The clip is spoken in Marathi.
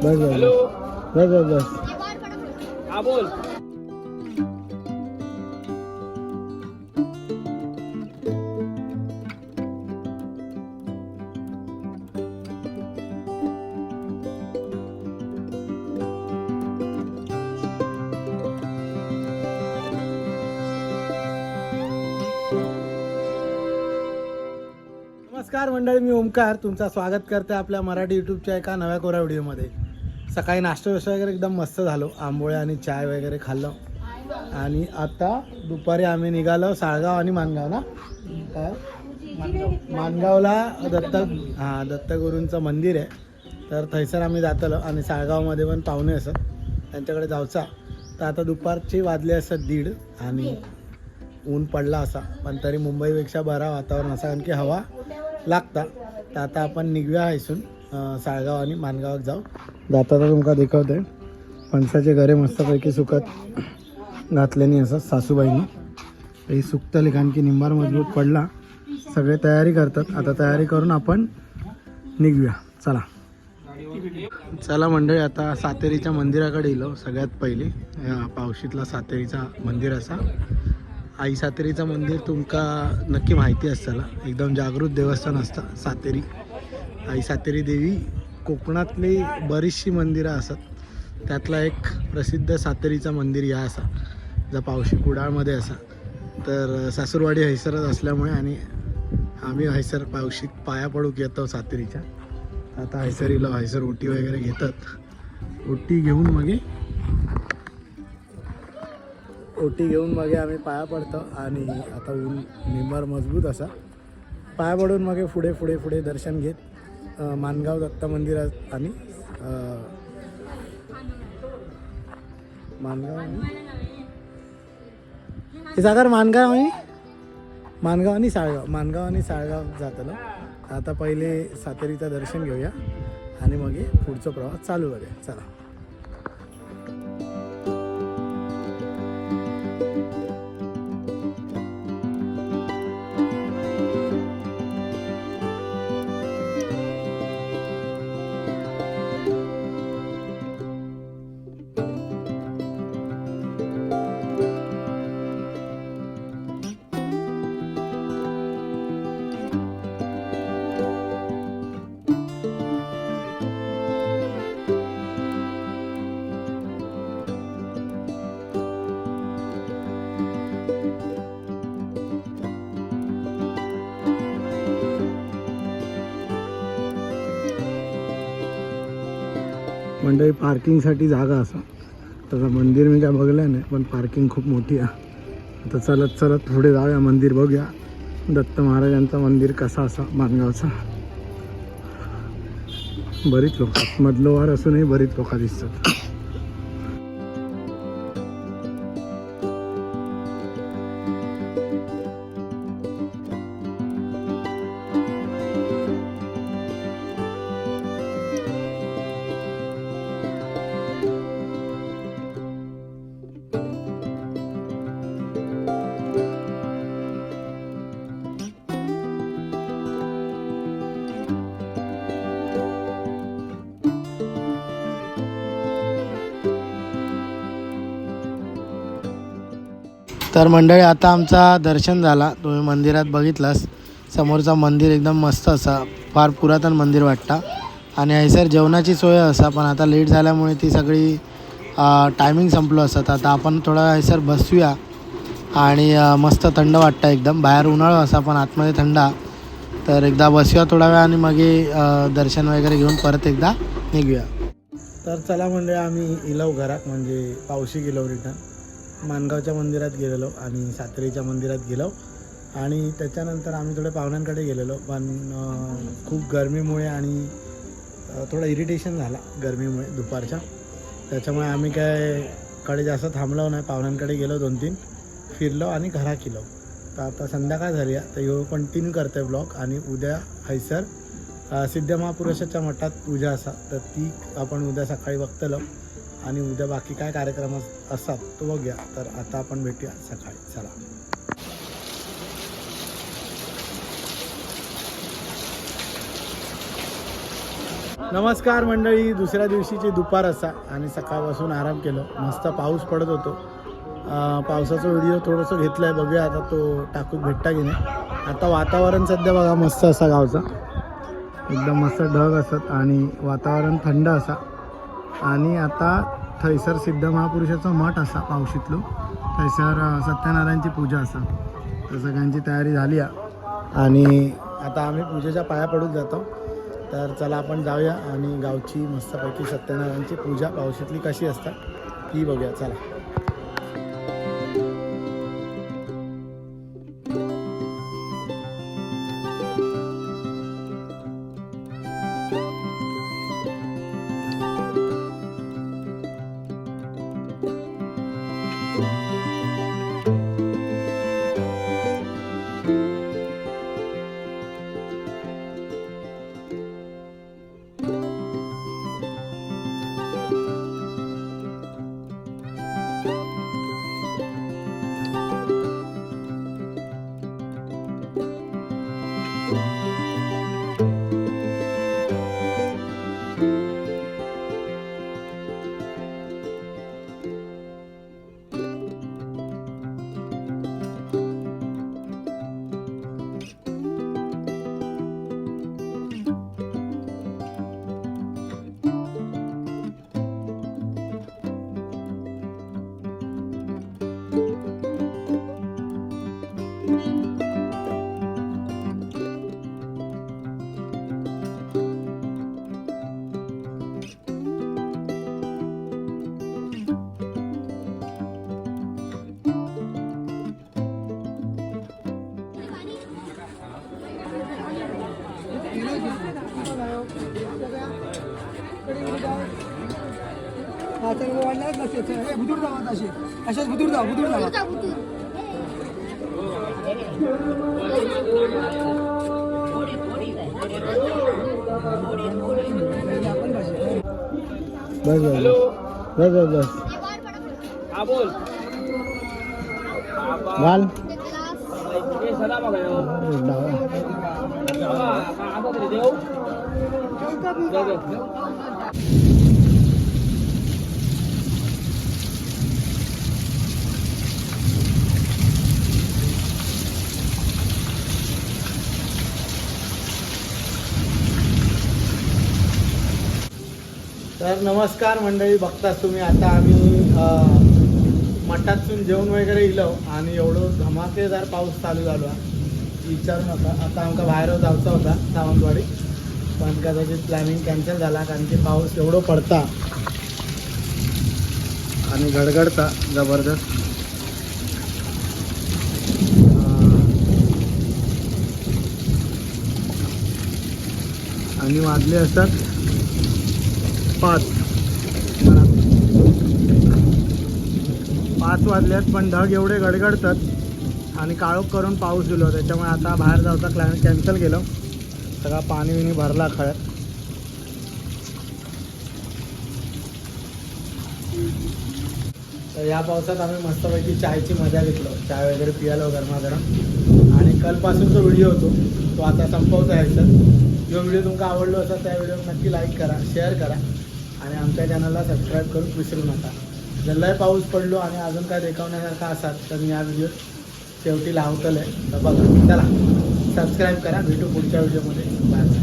બસ બસ. બસ બસ બસ. બોલ. नमस्कार मंडळी मी ओमकार. तुमचा स्वागत करते आपल्या मराठी यूट्यूबच्या एका नव्या कोरा व्हिडिओमध्ये. सकाळी नाश्ता वगैरे वगैरे एकदम मस्त झालो. आंबोळे आणि चाय वगैरे खाल्लं. आणि आता दुपारी आम्ही निघालो साळगाव आणि मानगाव ना? काय मानगावला दत्त हां दत्तगुरूंचं मंदिर आहे. तर थैसर आम्ही जातलो आणि साळगावमध्ये पण पाहुणे असत. त्यांच्याकडे जाऊचा. तर आता दुपारचे वाजले असत दीड आणि ऊन पडला असा. पण तरी मुंबईपेक्षा बरा वातावरण असा कारण की हवा लागता. तर आता आपण निघूया इथून साळगाव आणि मानगावात जाऊ. जाता तर तुमका दाखवते. फणसाचे घरे मस्तपैकी सुकत. घातल्याने असं सासूबाईंनी. हे सुकतले कारण की निंबार मजबूत पडला. सगळे तयारी करतात. आता तयारी करून आपण निघूया. चला. चला मंडळी आता सातेरीच्या मंदिराकडे येलो सगळ्यात पहिले. या पावशीतला सातेरीचा मंदिर असा. आई सातेरीचं मंदिर तुमका नक्की माहिती असताना एकदम जागृत देवस्थान असतं सातेरी. आई सातेरी देवी कोकणातली बरीचशी मंदिरं असत त्यातला एक प्रसिद्ध सातेरीचं मंदिर या असा. जर पावशी कुडाळमध्ये असा. तर सासूरवाडी हैसरच असल्यामुळे आणि आम्ही हैसर पावशी पाया पडूक येतो सातेरीच्या. आता हैसरीला हैसर उटी वगैरे घेतात. उटी घेऊन मग ओटी घेऊन मगे आम्ही पाया पडतो आणि आता ऊन निंबार मजबूत असा. पाया पडून मगे पुढे पुढे पुढे दर्शन घेत मानगाव दत्त मंदिरात आणि मानगाव आणि- सागर मानगाव आणि? मानगाव आणि साळगाव. मानगाव आणि साळगाव जातलं आता पहिले सातेरीचं दर्शन घेऊया आणि मग पुढचा प्रवास चालू करूया. चला. मंडळी पार्किंगसाठी जागा असा. तसं मंदिर मी काय बघलं नाही पण पार्किंग खूप मोठी आहे. आता चलत चलत पुढे जाऊया मंदिर बघूया. दत्त महाराजांचं मंदिर कसा असा मानगावचा बरीच लोक मधलं वार असूनही बरीच लोक दिसतात. तर मंडळी आता आमचा दर्शन झाला. तुम्ही मंदिरात बघितलास. समोरचा मंदिर एकदम मस्त असा. फार पुरातन मंदिर वाटता. आणि हैसर जेवणाची सोय असा पण आता लेट झाल्यामुळे ती सगळी टायमिंग संपलो असत. आता आपण थोडा हैसर बसूया. आणि मस्त थंड वाटतं एकदम. बाहेर उन्हाळा असा पण आतमध्ये थंड. तर एकदा बसूया थोडा वेळ आणि मग दर्शन वगैरे घेऊन परत एकदा निघूया. तर चला म्हणजे आम्ही इलव घरात म्हणजे पावशी गेलो रिटर्न मानगावच्या मंदिरात गेलेलो आणि सातेरीच्या मंदिरात गेलो. आणि त्याच्यानंतर आम्ही थोडे पाहुण्यांकडे गेलेलो. पण खूप गरमीमुळे आणि थोडं थोडा इरिटेशन झाला गरमीमुळे दुपारच्या. त्याच्यामुळे आम्ही काय कडे जास्त थांबलो नाही. पाहुण्यांकडे गेलो दोन तीन. फिरलो आणि घरा केलो तर आता संध्याकाळ झाली आहे. तर ह्यो कंटिन्यू करते ब्लॉग. आणि उद्या हैसर सिद्ध महापुरुषाच्या मठात पूजा असा. तर ती आपण उद्या सकाळी बघतलो. आणि उद्या बाकी काय कार्यक्रम अस- असतात तो बघूया. तर आता आपण भेटूया सकाळी. चला. नमस्कार मंडळी. दुसऱ्या दिवशीची दुपार असा. आणि सकाळपासून आराम केलं. मस्त पाऊस पडत होतो. पावसाचा व्हिडिओ थोडंसं घेतला आहे बघूया आता तो टाकून भेटता की नाही. आता वातावरण सध्या बघा मस्त असा गावचा. एकदम मस्त ढग असत आणि वातावरण थंड असा. आणि आता थैसर सिद्ध महापुरुषाचं मठ असा पावशीतलो. थैसर सत्यनारायणची पूजा असा. तर सगळ्यांची तयारी झाली आणि आता आम्ही पूजेच्या पाया पडून जातो. तर चला आपण जाऊया आणि गावची मस्तपैकी सत्यनारायणची पूजा पावशीतली कशी असतात ती बघूया. चला. अशाच बुदूर जाऊ बुदूर जाऊ बस बस बस बस बस हा बोल तर नमस्कार मंडळी बघताच तुम्ही आता आम्ही मठातून जेवण वगैरे इलो आणि एवढं धमाकेदार पाऊस चालू झालो. विचारू नका आता आमका बाहेर जावचा होता सावंतवाडी. पण कदाचित प्लॅनिंग कॅन्सल झाला कारण की पाऊस एवढं पडता आणि गडगडता जबरदस्त. आणि वाजले असतात पाच. म्हणा. पाच वाजल्यात पण ढग एवढे गडगडतात. आणि काळोख करून पाऊस दिलो त्याच्यामुळे आता बाहेर जायचा प्लॅन कॅन्सल केलं. सगळा पाणी विणी भरला खळ्यात तर या पावसात आम्ही मस्तपैकी चायची मजा घेतलो. चाय वगैरे पियालो गरमागरम. आणि कालपासून जो व्हिडिओ होतो तो आता संपवता सर. जो व्हिडिओ तुमका आवडलो असा त्या व्हिडिओ नक्की लाईक करा शेअर करा. आणि आमच्या चॅनलला सबस्क्राईब करून विसरू नका. जर लय पाऊस पडलो आणि अजून काय देखावण्यासारखा असाल तर मी या व्हिडिओ शेवटी लावतलं आहे तर बघा चला सबस्क्राईब करा भेटू पुढच्या व्हिडिओमध्ये